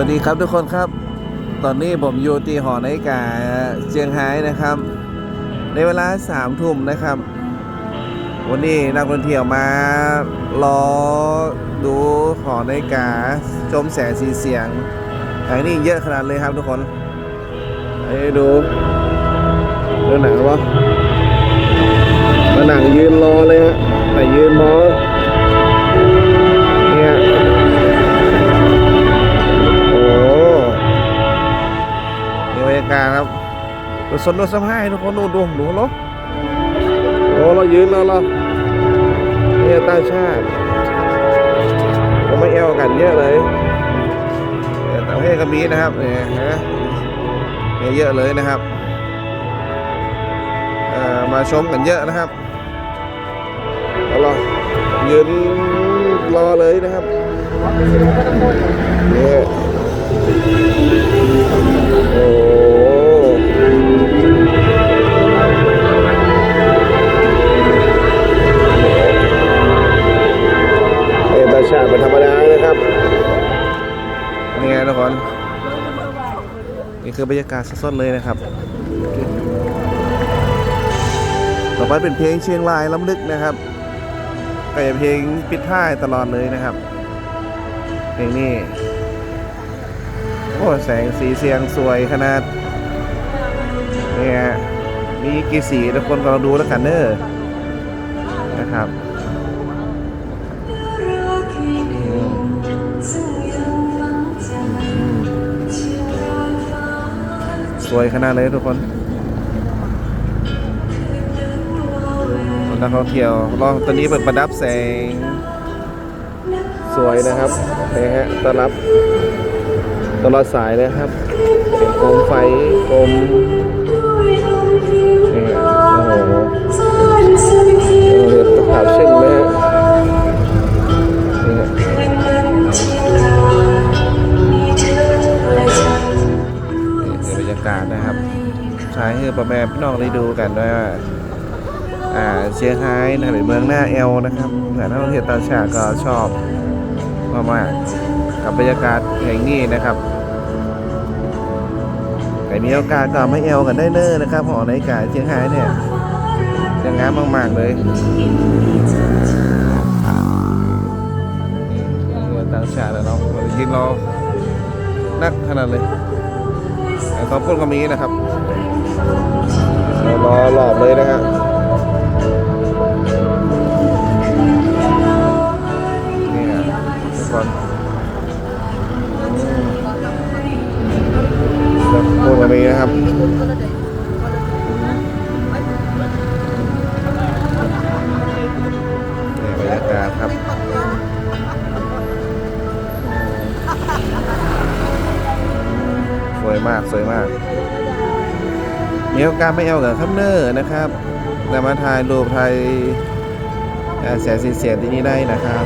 วัสดีครับทุกคนครับ ตอนนี้ผมอยู่ที่หอนาฬิกาเจียงไฮ้นะครับ ในเวลาสามทุ่มนะครับ วันนี้นักท่องเที่ยวมารอดูหอนาฬิกาชมแสงสีเสียงแห่งนี้เยอะขนาดเลยครับทุกคนให้ดูดูหนังวะมาหนังยืนรอเลยฮะแต่ย รถสนรถสะพายทุกคนดูดูดูรถโอ้เรายืนแล้วเราเนี่ยตาชาติก็ไม่เอวกันเยอะเลยเต่างประเทศก็มีนะครับเนี่ยฮะเนี่ยเยอะเลยนะครับมาชมกันเยอะนะครับเอาเรายืนรอเลยนะครับเนี่ยโอ้ ชาติเป็นธรรมดานะครับนี่ไงทุกคนนี่คือบรรยากาศสดๆเลยนะครับ ต่อไปเป็นเพลงเชียงรายล้ำลึกนะครับก็จะเพลงปิดท้ายตลอดเลยนะครับ เพลงนี้โอ้แสงสีเสียงสวยขนาดเนี่ยมีกี่สีทุกคนก็ลองดูแล้วกันเนอะนะครับ วยขนาดเลยทุกคนนักท่องเที่ยวลองตัวนี้เปิดประดับแสง สวยนะครับนี่ฮะต้อนรับตลอดสายนะครับเป็นโคมไฟโคมนี่ฮะโอ้โหเรียกขาวเช่งเลย ใช้ให้ประแม่พี่น้องได้ดูกันด้วยว่าอ่าเชียงไฮ้นะเป็นเมืองหน้าแอลนะครับเผื่อนักท่องเที่ยวต่างชาติก็ชอบมากๆกับบรรยากาศแห่งนี้นะครับใครมีโอกาสก็มาแอลกันได้เน้อนะครับหอนาฬิกาเชียงรายเนี่ยจะงามมากๆเลยต่างชาติแล้วเนายินรอนักขนาดเลยแต่ตอนพูดก็มีนะครับ รอหลอบเลยนะฮะนี่นะทุกคนแล้วพวกเรามีนะครับนี่บรรยากาศครับสวยมากสวยมาก มีโอกาสไม่เอากับคัมเนอร์นะครับนำมาถ่ายรูปถ่ายแสงสีเสียงที่นี่ได้นะครับ